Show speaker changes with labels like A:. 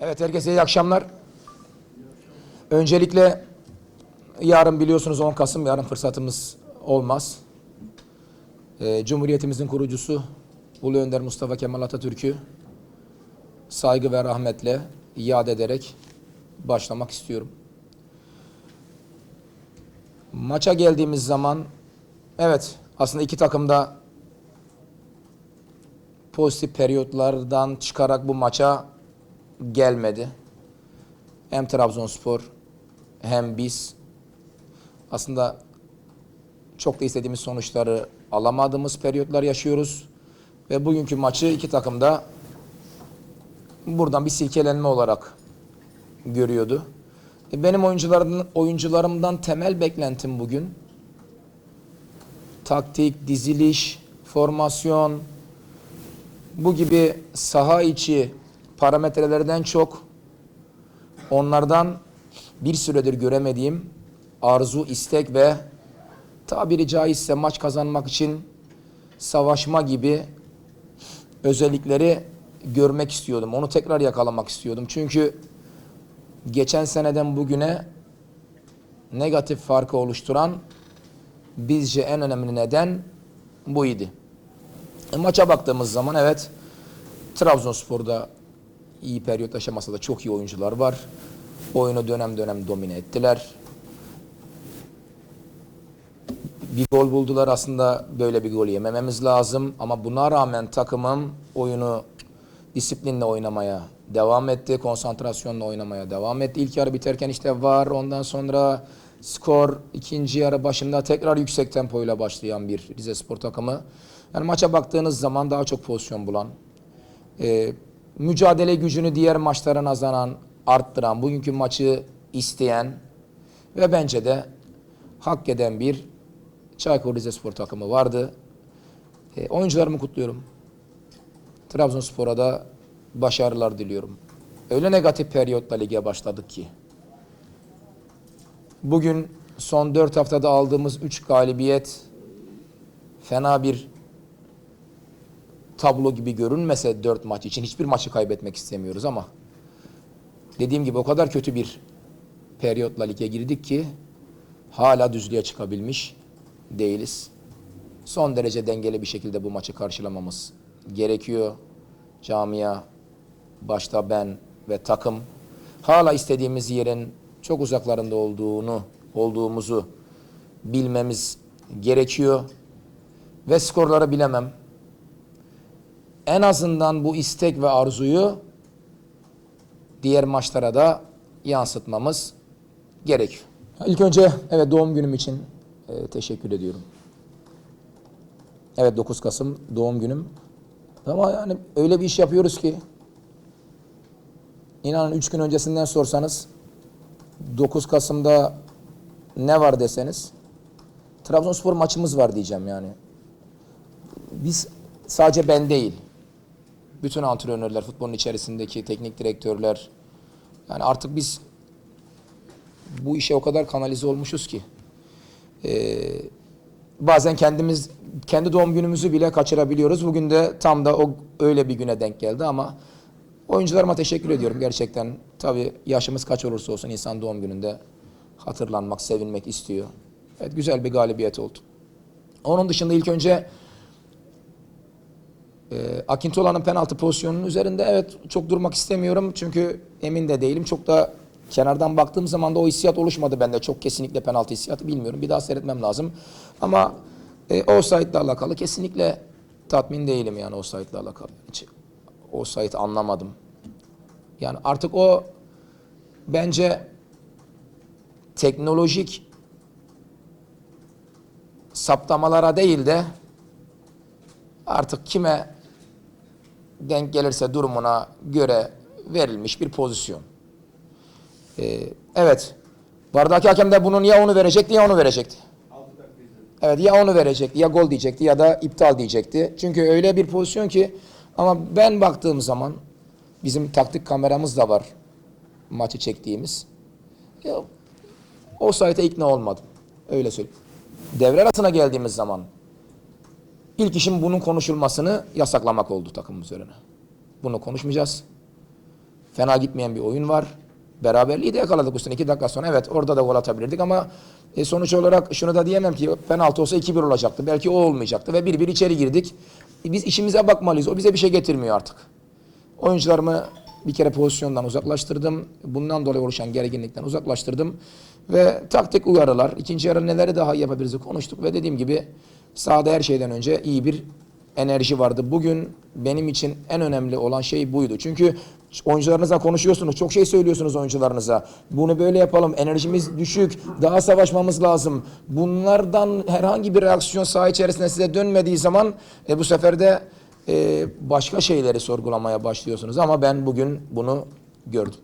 A: Evet herkese iyi akşamlar. Öncelikle yarın biliyorsunuz 10 Kasım yarın fırsatımız olmaz. Ee, Cumhuriyetimizin kurucusu Ulu Önder Mustafa Kemal Atatürk'ü saygı ve rahmetle yad ederek başlamak istiyorum. Maça geldiğimiz zaman evet aslında iki takım da pozitif periyotlardan çıkarak bu maça gelmedi. Hem Trabzonspor hem biz aslında çok da istediğimiz sonuçları alamadığımız periyotlar yaşıyoruz. Ve bugünkü maçı iki takım da buradan bir silkelenme olarak görüyordu. E, Benim oyuncularım, oyuncularımdan temel beklentim bugün taktik, diziliş, formasyon, bu gibi saha içi parametrelerden çok onlardan bir süredir göremediğim arzu, istek ve tabiri caizse maç kazanmak için savaşma gibi özellikleri görmek istiyordum. Onu tekrar yakalamak istiyordum. Çünkü geçen seneden bugüne negatif farkı oluşturan bizce en önemli neden bu idi. E, maça baktığımız zaman evet Trabzonspor'da iyi periyot aşamasında da çok iyi oyuncular var. Oyunu dönem dönem domine ettiler. Bir gol buldular aslında böyle bir gol yemememiz lazım ama buna rağmen takımım oyunu disiplinle oynamaya devam etti. Konsantrasyonla oynamaya devam etti. İlk yarı biterken işte var ondan sonra skor ikinci yarı başında tekrar yüksek tempoyla başlayan bir Rize Spor takımı. Yani maça baktığınız zaman daha çok pozisyon bulan, e, mücadele gücünü diğer maçlara nazaran arttıran, bugünkü maçı isteyen ve bence de hak eden bir Çaykur Rizespor takımı vardı. E, oyuncularımı kutluyorum. Trabzonspor'a da başarılar diliyorum. Öyle negatif periyotla lige başladık ki. Bugün son 4 haftada aldığımız 3 galibiyet fena bir tablo gibi görünmese 4 maç için hiçbir maçı kaybetmek istemiyoruz ama dediğim gibi o kadar kötü bir periyotla lige girdik ki hala düzlüğe çıkabilmiş değiliz. Son derece dengeli bir şekilde bu maçı karşılamamız gerekiyor. Camia, başta ben ve takım hala istediğimiz yerin çok uzaklarında olduğunu, olduğumuzu bilmemiz gerekiyor. Ve skorları bilemem. En azından bu istek ve arzuyu diğer maçlara da yansıtmamız gerekiyor. İlk önce evet doğum günüm için e, teşekkür ediyorum. Evet 9 Kasım doğum günüm. Ama yani öyle bir iş yapıyoruz ki inanın 3 gün öncesinden sorsanız 9 Kasım'da ne var deseniz Trabzonspor maçımız var diyeceğim yani. Biz sadece ben değil. Bütün antrenörler, futbolun içerisindeki teknik direktörler yani artık biz bu işe o kadar kanalize olmuşuz ki ee, bazen kendimiz kendi doğum günümüzü bile kaçırabiliyoruz. Bugün de tam da o öyle bir güne denk geldi ama oyuncularıma teşekkür ediyorum gerçekten. Tabii yaşımız kaç olursa olsun insan doğum gününde hatırlanmak, sevinmek istiyor. Evet güzel bir galibiyet oldu. Onun dışında ilk önce e, Akintola'nın penaltı pozisyonunun üzerinde evet çok durmak istemiyorum çünkü emin de değilim. Çok da kenardan baktığım zaman da o hissiyat oluşmadı bende. Çok kesinlikle penaltı hissiyatı bilmiyorum. Bir daha seyretmem lazım. Ama e, offside ile alakalı kesinlikle tatmin değilim yani offside ile alakalı. Hiç offside anlamadım. Yani artık o bence teknolojik saptamalara değil de artık kime denk gelirse durumuna göre verilmiş bir pozisyon. Ee, evet. Vardaki hakem de bunun ya onu verecekti ya onu verecekti. Evet ya onu verecekti ya gol diyecekti ya da iptal diyecekti. Çünkü öyle bir pozisyon ki ama ben baktığım zaman bizim taktik kameramız da var maçı çektiğimiz. Ya, o sayete ikna olmadım. Öyle söyleyeyim. Devre arasına geldiğimiz zaman ilk işim bunun konuşulmasını yasaklamak oldu takımımız üzerine. Bunu konuşmayacağız. Fena gitmeyen bir oyun var. Beraberliği de yakaladık üstüne. iki dakika sonra evet orada da gol atabilirdik ama e, sonuç olarak şunu da diyemem ki penaltı olsa 2-1 olacaktı. Belki o olmayacaktı ve 1-1 içeri girdik. E, biz işimize bakmalıyız. O bize bir şey getirmiyor artık. Oyuncularımı bir kere pozisyondan uzaklaştırdım. Bundan dolayı oluşan gerginlikten uzaklaştırdım. Ve taktik uyarılar, ikinci yarı neleri daha yapabiliriz konuştuk ve dediğim gibi sahada her şeyden önce iyi bir enerji vardı. Bugün benim için en önemli olan şey buydu. Çünkü oyuncularınızla konuşuyorsunuz, çok şey söylüyorsunuz oyuncularınıza. Bunu böyle yapalım, enerjimiz düşük, daha savaşmamız lazım. Bunlardan herhangi bir reaksiyon saha içerisinde size dönmediği zaman e, bu sefer de e, başka şeyleri sorgulamaya başlıyorsunuz. Ama ben bugün bunu gördüm.